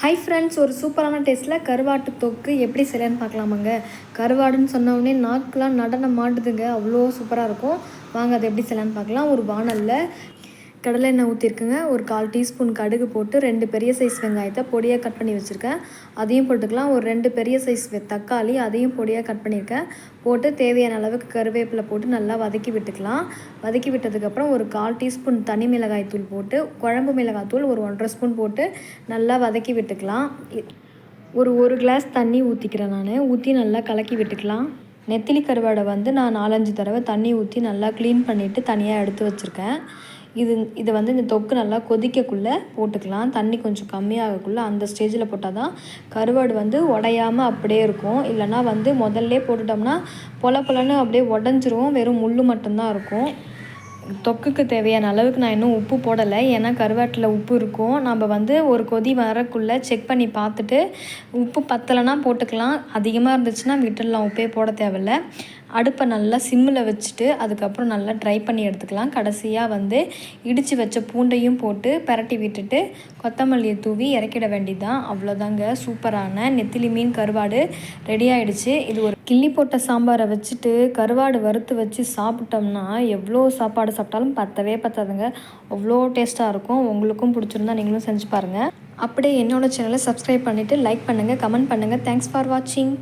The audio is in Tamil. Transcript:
ஹை ஃப்ரெண்ட்ஸ் ஒரு சூப்பரான டேஸ்ட்டில் கருவாட்டு தொக்கு எப்படி செய்யலான்னு பார்க்கலாமாங்க? கருவாடுன்னு சொன்னோடனே நாக்கெலாம் நடனம் மாட்டுதுங்க அவ்வளோ சூப்பராக இருக்கும். வாங்க அதை எப்படி செய்யலான்னு பார்க்கலாம். ஒரு வானலில் கடலை எண்ணெய் ஊற்றிருக்குங்க ஒரு கால் டீஸ்பூன் கடுகு போட்டு ரெண்டு பெரிய சைஸ் வெங்காயத்தை பொடியாக கட் பண்ணி வச்சுருக்கேன். அதையும் போட்டுக்கலாம். ஒரு ரெண்டு பெரிய சைஸ் தக்காளி அதையும் பொடியாக கட் பண்ணியிருக்கேன். போட்டு தேவையான அளவுக்கு கருவேப்பிலை போட்டு நல்லா வதக்கி விட்டுக்கலாம். வதக்கி விட்டதுக்கப்புறம் ஒரு கால் டீஸ்பூன் தனி மிளகாய் தூள் போட்டு குழம்பு மிளகாய் தூள் ஒரு ஒன்றரை ஸ்பூன் போட்டு நல்லா வதக்கி விட்டுக்கலாம். ஒரு ஒரு கிளாஸ் தண்ணி ஊற்றிக்கிறேன் நான். ஊற்றி நல்லா கலக்கி விட்டுக்கலாம். நெத்திலி கருவாடை வந்து நான் நாலஞ்சு தடவை தண்ணி ஊற்றி நல்லா க்ளீன் பண்ணிவிட்டு தனியாக எடுத்து வச்சுருக்கேன். இது இதை வந்து இந்த தொக்கு நல்லா கொதிக்கக்குள்ளே போட்டுக்கலாம். தண்ணி கொஞ்சம் கம்மியாகக்குள்ளே அந்த ஸ்டேஜில் போட்டால் தான் கருவாடு வந்து உடையாமல் அப்படியே இருக்கும். இல்லைனா வந்து முதல்ல போட்டுட்டோம்னா பொல பொலன்னு அப்படியே உடஞ்சிரும். வெறும் முள் மட்டும்தான் இருக்கும். தொக்குக்கு தேவையான அளவுக்கு நான் இன்னும் உப்பு போடலை. ஏன்னா கருவாட்டில் உப்பு இருக்கும். நம்ம வந்து ஒரு கொதி வரக்குள்ளே செக் பண்ணி பார்த்துட்டு உப்பு பத்தலைன்னா போட்டுக்கலாம். அதிகமாக இருந்துச்சுன்னா விட்டுடலாம். உப்பே போட தேவையில்ல. அடுப்பை நல்லா சிம்மில் வச்சுட்டு அதுக்கப்புறம் நல்லா ட்ரை பண்ணி எடுத்துக்கலாம். கடைசியாக வந்து இடித்து வச்ச பூண்டையும் போட்டு பரட்டி விட்டுட்டு கொத்தமல்லியை தூவி இறக்கிட வேண்டியதுதான். அவ்வளோதாங்க சூப்பரான நெத்திலி மீன் கருவாடு ரெடி ஆகிடுச்சு இது ஒரு கிள்ளி போட்ட சாம்பாரை வச்சுட்டு கருவாடு வறுத்து வச்சு சாப்பிட்டோம்னா எவ்வளோ சாப்பாடு சாப்பிட்டாலும் பத்தவே பத்தாதுங்க. அவ்வளோ டேஸ்ட்டாக இருக்கும். உங்களுக்கும் பிடிச்சிருந்தா நீங்களும் செஞ்சு பாருங்கள் அப்படியே என்னோடய சேனலை சப்ஸ்கிரைப் பண்ணிவிட்டு லைக் பண்ணுங்கள் கமெண்ட் பண்ணுங்கள் தேங்க்ஸ் ஃபார் வாட்சிங்